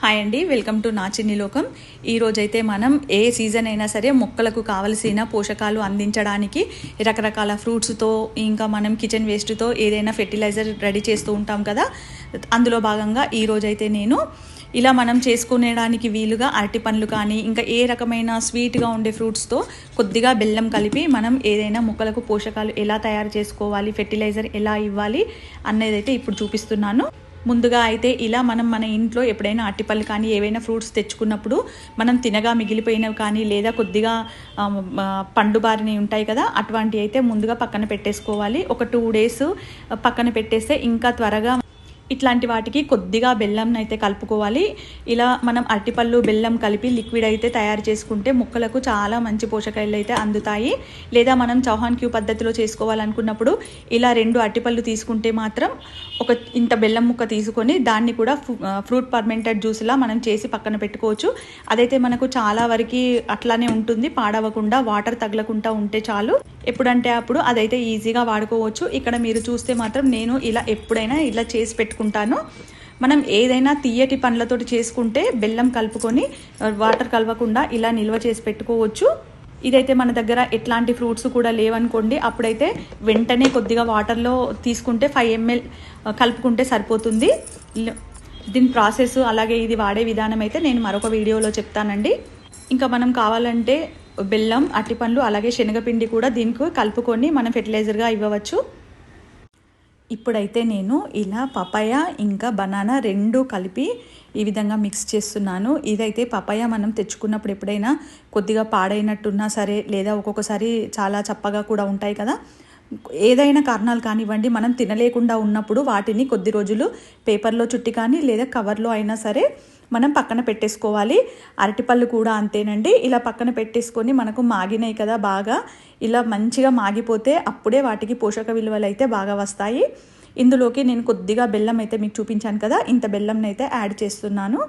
Hi అండి welcome to నా చిన్ని లోకం ఈరోజైతే మనం ఏ సీజన్ అయినా సరే మొక్కలకు కావలసిన పోషకాలు అందించడానికి రకరకాల ఫ్రూట్స్తో ఇంకా మనం కిచెన్ వేస్ట్తో ఏదైనా ఫెర్టిలైజర్ రెడీ చేస్తూ ఉంటాం కదా. అందులో భాగంగా ఈరోజైతే నేను ఇలా మనం చేసుకునేడానికి వీలుగా అరటి పండ్లు కానీ ఇంకా ఏ రకమైన స్వీట్గా ఉండే ఫ్రూట్స్తో కొద్దిగా బెల్లం కలిపి మనం ఏదైనా మొక్కలకు పోషకాలు ఎలా తయారు చేసుకోవాలి ఫెర్టిలైజర్ ఎలా ఇవ్వాలి అన్నదైతే ఇప్పుడు చూపిస్తున్నాను. ముందుగా అయితే ఇలా మనం మన ఇంట్లో ఎప్పుడైనా అట్టిపళ్ళు కానీ ఏవైనా ఫ్రూట్స్ తెచ్చుకున్నప్పుడు మనం తినగా మిగిలిపోయినవి కానీ లేదా కొద్దిగా పండుబారిని పండు బారిని ఉంటాయి కదా అటువంటివి అయితే ముందుగా పక్కన పెట్టేసుకోవాలి. ఒక టూ డేస్ పక్కన పెట్టేస్తే ఇంకా త్వరగా ఇట్లాంటి వాటికి కొద్దిగా బెల్లం అయితే కలుపుకోవాలి. ఇలా మనం అరటిపళ్ళు బెల్లం కలిపి లిక్విడ్ అయితే తయారు చేసుకుంటే మొక్కలకు చాలా మంచి పోషకాలు అయితే అందుతాయి. లేదా మనం చౌహాన్ క్యూ పద్ధతిలో చేసుకోవాలనుకున్నప్పుడు ఇలా రెండు అరటిపళ్ళు తీసుకుంటే మాత్రం ఒక ఇంత బెల్లం ముక్క తీసుకొని దాన్ని కూడా ఫ్రూట్ పర్మెంటెడ్ జ్యూస్లా మనం చేసి పక్కన పెట్టుకోవచ్చు. అదైతే మనకు చాలా వరకు అట్లానే ఉంటుంది. పాడవకుండా వాటర్ తగలకుండా ఉంటే చాలు. ఎప్పుడంటే అప్పుడు అదైతే ఈజీగా వాడుకోవచ్చు. ఇక్కడ మీరు చూస్తే మాత్రం నేను ఇలా ఎప్పుడైనా ఇలా చేసి చేసుకుంటాను. మనం ఏదైనా తీయటి పండ్లతోటి చేసుకుంటే బెల్లం కలుపుకొని వాటర్ కలవకుండా ఇలా నిల్వ చేసి పెట్టుకోవచ్చు. ఇదైతే మన దగ్గర ఎట్లాంటి ఫ్రూట్స్ కూడా లేవనుకోండి అప్పుడైతే వెంటనే కొద్దిగా వాటర్లో తీసుకుంటే ఫైవ్ ఎంఎల్ కలుపుకుంటే సరిపోతుంది. దీని ప్రాసెస్ అలాగే ఇది వాడే విధానం అయితే నేను మరొక వీడియోలో చెప్తానండి. ఇంకా మనం కావాలంటే బెల్లం అట్టిపండ్లు అలాగే శనగపిండి కూడా దీనికి కలుపుకొని మనం ఫెర్టిలైజర్గా ఇవ్వవచ్చు. ఇప్పుడైతే నేను ఇలా పపాయ ఇంకా బనానా రెండు కలిపి ఈ విధంగా మిక్స్ చేస్తున్నాను. ఇదైతే పపాయ మనం తెచ్చుకున్నప్పుడు ఎప్పుడైనా కొద్దిగా పాడైనట్టున్నా సరే లేదా ఒక్కొక్కసారి చాలా చప్పగా కూడా ఉంటాయి కదా ఏదైనా కారణాలు కానివ్వండి మనం తినలేకుండా ఉన్నప్పుడు వాటిని కొద్ది రోజులు పేపర్లో చుట్టి కానీ లేదా కవర్లో అయినా సరే మనం పక్కన పెట్టేసుకోవాలి. అరటిపళ్ళు కూడా అంతేనండి. ఇలా పక్కన పెట్టేసుకొని మనకు మాగినాయి కదా బాగా. ఇలా మంచిగా మాగిపోతే అప్పుడే వాటికి పోషక విలువలు అయితే బాగా వస్తాయి. ఇందులోకి నేను కొద్దిగా బెల్లం అయితే మీకు చూపించాను కదా. ఇంత బెల్లం అయితే యాడ్ చేస్తున్నాను.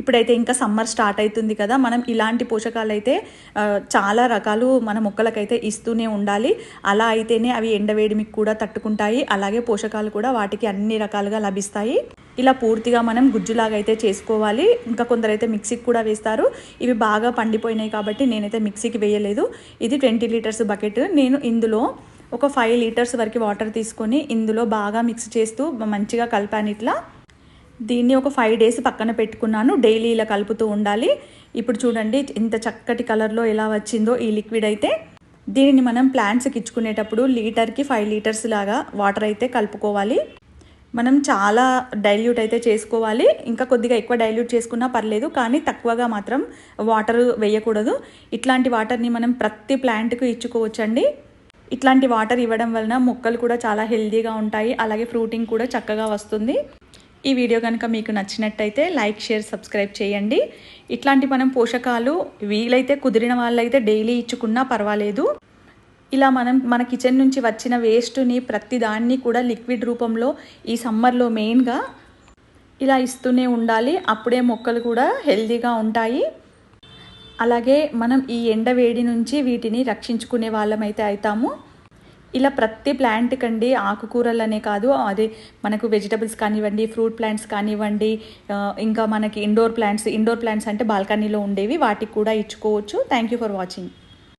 ఇప్పుడైతే ఇంకా సమ్మర్ స్టార్ట్ అవుతుంది కదా. మనం ఇలాంటి పోషకాలు అయితే చాలా రకాలు మన మొక్కలకైతే ఇస్తూనే ఉండాలి. అలా అయితేనే అవి ఎండవేడిమికి కూడా తట్టుకుంటాయి. అలాగే పోషకాలు కూడా వాటికి అన్ని రకాలుగా లభిస్తాయి. ఇలా పూర్తిగా మనం గుజ్జులాగా అయితే చేసుకోవాలి. ఇంకా కొందరైతే మిక్సీకి కూడా వేస్తారు. ఇవి బాగా పండిపోయినాయి కాబట్టి నేనైతే మిక్సీకి వేయలేదు. ఇది ట్వంటీ లీటర్స్ బకెట్. నేను ఇందులో ఒక ఫైవ్ లీటర్స్ వరకు వాటర్ తీసుకొని ఇందులో బాగా మిక్స్ చేస్తూ మంచిగా కలిపాను ఇట్లా. దీన్ని ఒక ఫైవ్ డేస్ పక్కన పెట్టుకున్నాను. డైలీ ఇలా కలుపుతూ ఉండాలి. ఇప్పుడు చూడండి ఇంత చక్కటి కలర్లో ఎలా వచ్చిందో ఈ లిక్విడ్ అయితే. దీనిని మనం ప్లాంట్స్కి ఇచ్చుకునేటప్పుడు లీటర్కి ఫైవ్ లీటర్స్ లాగా వాటర్ అయితే కలుపుకోవాలి. మనం చాలా డైల్యూట్ అయితే చేసుకోవాలి. ఇంకా కొద్దిగా ఎక్కువ డైల్యూట్ చేసుకున్నా పర్లేదు కానీ తక్కువగా మాత్రం వాటర్ వేయకూడదు. ఇట్లాంటి వాటర్ని మనం ప్రతి ప్లాంట్కు ఇచ్చుకోవచ్చండి. ఇట్లాంటి వాటర్ ఇవ్వడం వలన మొక్కలు కూడా చాలా హెల్దీగా ఉంటాయి. అలాగే ఫ్రూటింగ్ కూడా చక్కగా వస్తుంది. ఈ వీడియో కనుక మీకు నచ్చినట్టయితే లైక్ షేర్ సబ్స్క్రైబ్ చేయండి. ఇట్లాంటి మనం పోషకాలు వీలైతే కుదిరిన వాళ్ళైతే డైలీ ఇచ్చుకున్నా పర్వాలేదు. ఇలా మనం మన కిచెన్ నుంచి వచ్చిన వేస్ట్ని ప్రతి దాన్ని కూడా లిక్విడ్ రూపంలో ఈ సమ్మర్లో మెయిన్గా ఇలా ఇస్తూనే ఉండాలి. అప్పుడే మొక్కలు కూడా హెల్దీగా ఉంటాయి. అలాగే మనం ఈ ఎండ వేడి నుంచి వీటిని రక్షించుకునే వాళ్ళమైతే అవుతాము ఇలా ప్రతి ప్లాంట్ కండి ఆకుకూరలనే కాదు అదే మనకు వెజిటబుల్స్ కానివ్వండి ఫ్రూట్ ప్లాంట్స్ కానివ్వండి ఇంకా మనకి ఇండోర్ ప్లాంట్స్ ఇండోర్ ప్లాంట్స్ అంటే బాల్కనీలో ఉండేవి వాటికి కూడా ఇచ్చుకోవచ్చు. Thank you for watching.